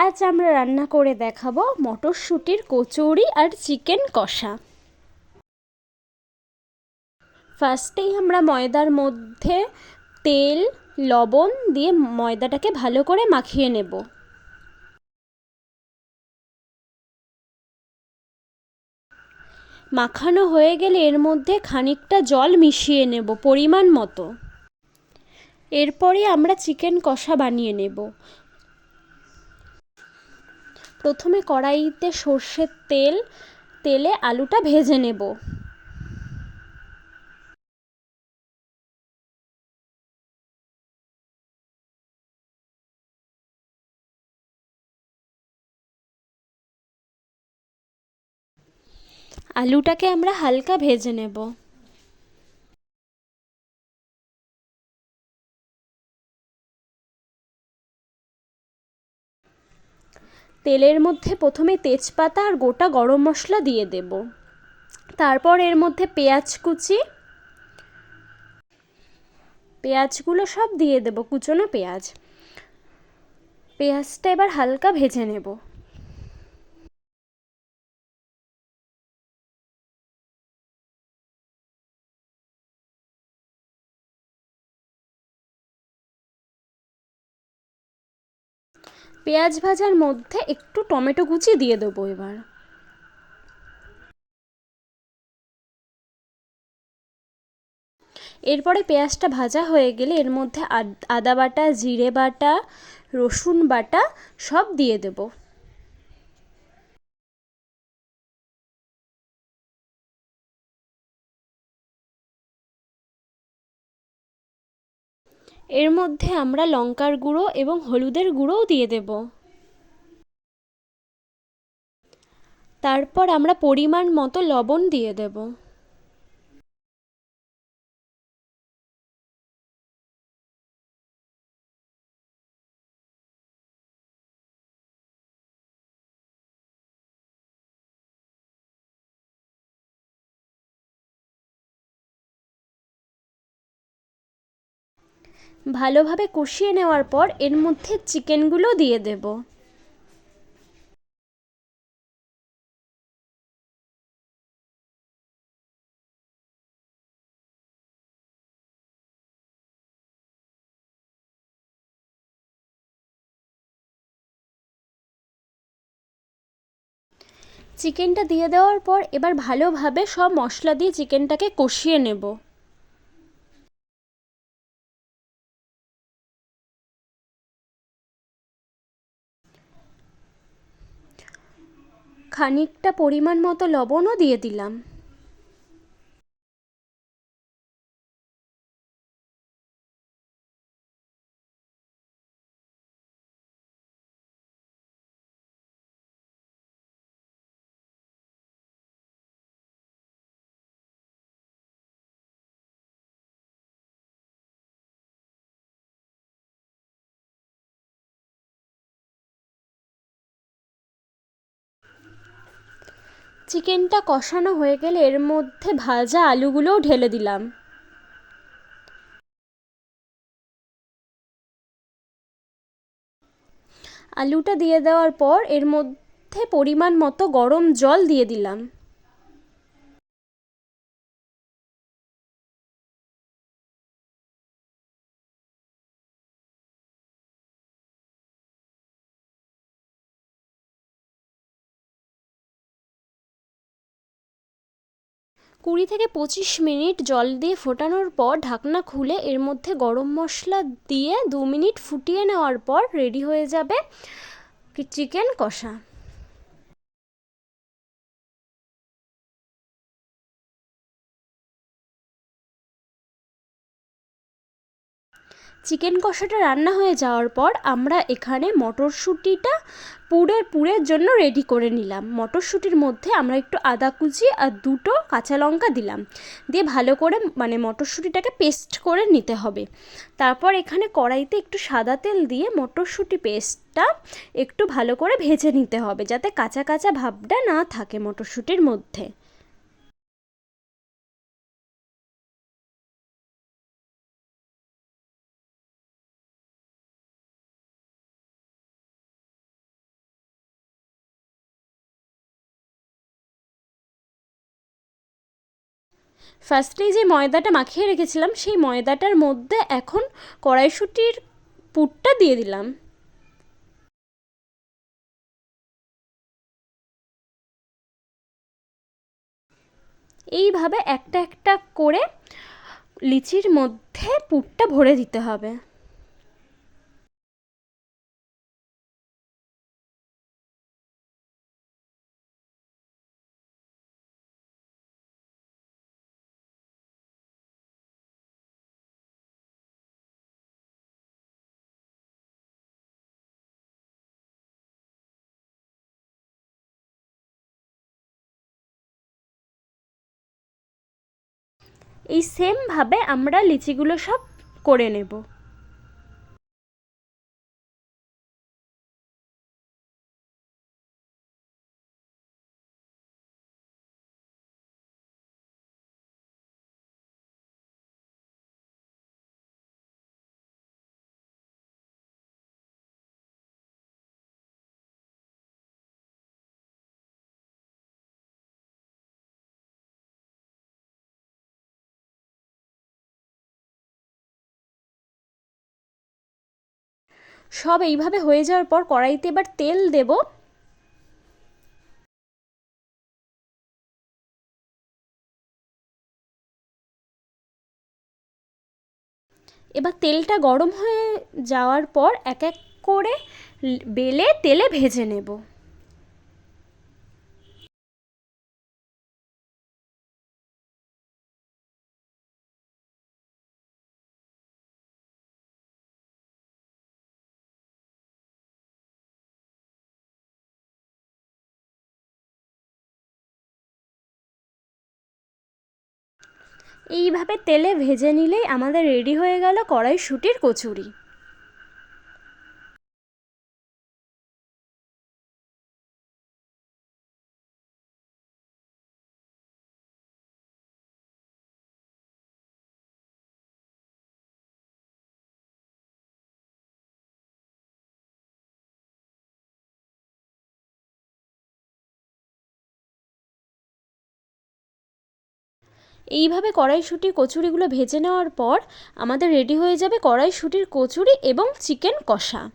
আজ আমরা রান্না করে দেখাবো মটরশুঁটির কচুরি আর চিকেন কষা। ফার্স্টেই আমরা ময়দার মধ্যে তেল, লবণ দিয়ে ময়দাটাকে ভালো করে মাখিয়ে নেব। মাখানো হয়ে গেলে এর মধ্যে খানিকটা জল মিশিয়ে নেব পরিমাণ মতো। এরপরে আমরা চিকেন কষা বানিয়ে নেব। প্রথমে কড়াইতে সর্ষের তেল তেলে আলুটা ভেজে নেব। আলুটাকে আমরা হালকা ভেজে নেব। তেলের মধ্যে প্রথমে তেজপাতা আর গোটা গরম মশলা দিয়ে দেব। তারপর এর মধ্যে পেঁয়াজ কুচি। পেঁয়াজগুলো সব দিয়ে দেব, কুচোনো পেঁয়াজ। পেঁয়াজটা এবার হালকা ভেজে নেব। পেঁয়াজ ভাজার মধ্যে একটু টমেটো কুচি দিয়ে দেবো এবার। এরপরে পেঁয়াজটা ভাজা হয়ে গেলে এর মধ্যে আদা বাটা, জিরে বাটা, রসুন বাটা সব দিয়ে দেব। এর মধ্যে আমরা লঙ্কার গুঁড়ো এবং হলুদের গুঁড়োও দিয়ে দেব। তারপর আমরা পরিমাণ মতো লবণ দিয়ে দেব। ভালোভাবে কষিয়ে নেওয়ার পর এর মধ্যে চিকেনগুলো দিয়ে দেব। চিকেনটা দিয়ে দেওয়ার পর এবার ভালোভাবে সব মশলা দিয়ে চিকেনটাকে কষিয়ে নেব। খানিকটা পরিমাণ মতো লবণও দিয়ে দিলাম। চিকেনটা কষানো হয়ে গেলে এর মধ্যে ভাজা আলুগুলোও ঢেলে দিলাম। আলুটা দিয়ে দেওয়ার পর এর মধ্যে পরিমাণ মতো গরম জল দিয়ে দিলাম। কুড়ি থেকে পঁচিশ মিনিট জল দিয়ে ফোটানোর পর ঢাকনা খুলে এর মধ্যে গরম মশলা দিয়ে দু মিনিট ফুটিয়ে নেওয়ার পর রেডি হয়ে যাবে চিকেন কষা। চিকেন কষাটা রান্না হয়ে যাওয়ার পর আমরা এখানে মটরশুঁটিটা পুরের পুরের জন্য রেডি করে নিলাম। মটরশুঁটির মধ্যে আমরা একটু আদা কুচি আর দুটো কাঁচা লঙ্কা দিলাম। দিয়ে ভালো করে মানে মটরশুঁটিটাকে পেস্ট করে নিতে হবে। তারপর এখানে কড়াইতে একটু সাদা তেল দিয়ে মটরশুঁটি পেস্টটা একটু ভালো করে ভেজে নিতে হবে, যাতে কাঁচা কাঁচা ভাবটা না থাকে মটরশুঁটির মধ্যে। ফার্স্টেই যে ময়দাটা মাখিয়ে রেখেছিলাম, সেই ময়দাটার মধ্যে এখন কড়াইশুটির পুরটা দিয়ে দিলাম। এইভাবে একটা একটা করে লিচির মধ্যে পুরটা ভরে দিতে হবে। এই সেমভাবে আমরা লিচিগুলো সব করে নেব। সব এইভাবে হয়ে যাওয়ার পর কড়াইতে এবার তেল দেব। এবার তেলটা গরম হয়ে যাওয়ার পর এক এক করে বেলে তেলে ভেজে নেব। এইভাবে তেলে ভেজে নিলেই আমাদের রেডি হয়ে গেল কড়াইশুঁটির কচুরি। এইভাবে কড়াইশুঁটির কচুরিগুলো ভেজে নেওয়ার পর আমাদের রেডি হয়ে যাবে কড়াইশুঁটির কচুরি এবং চিকেন কষা।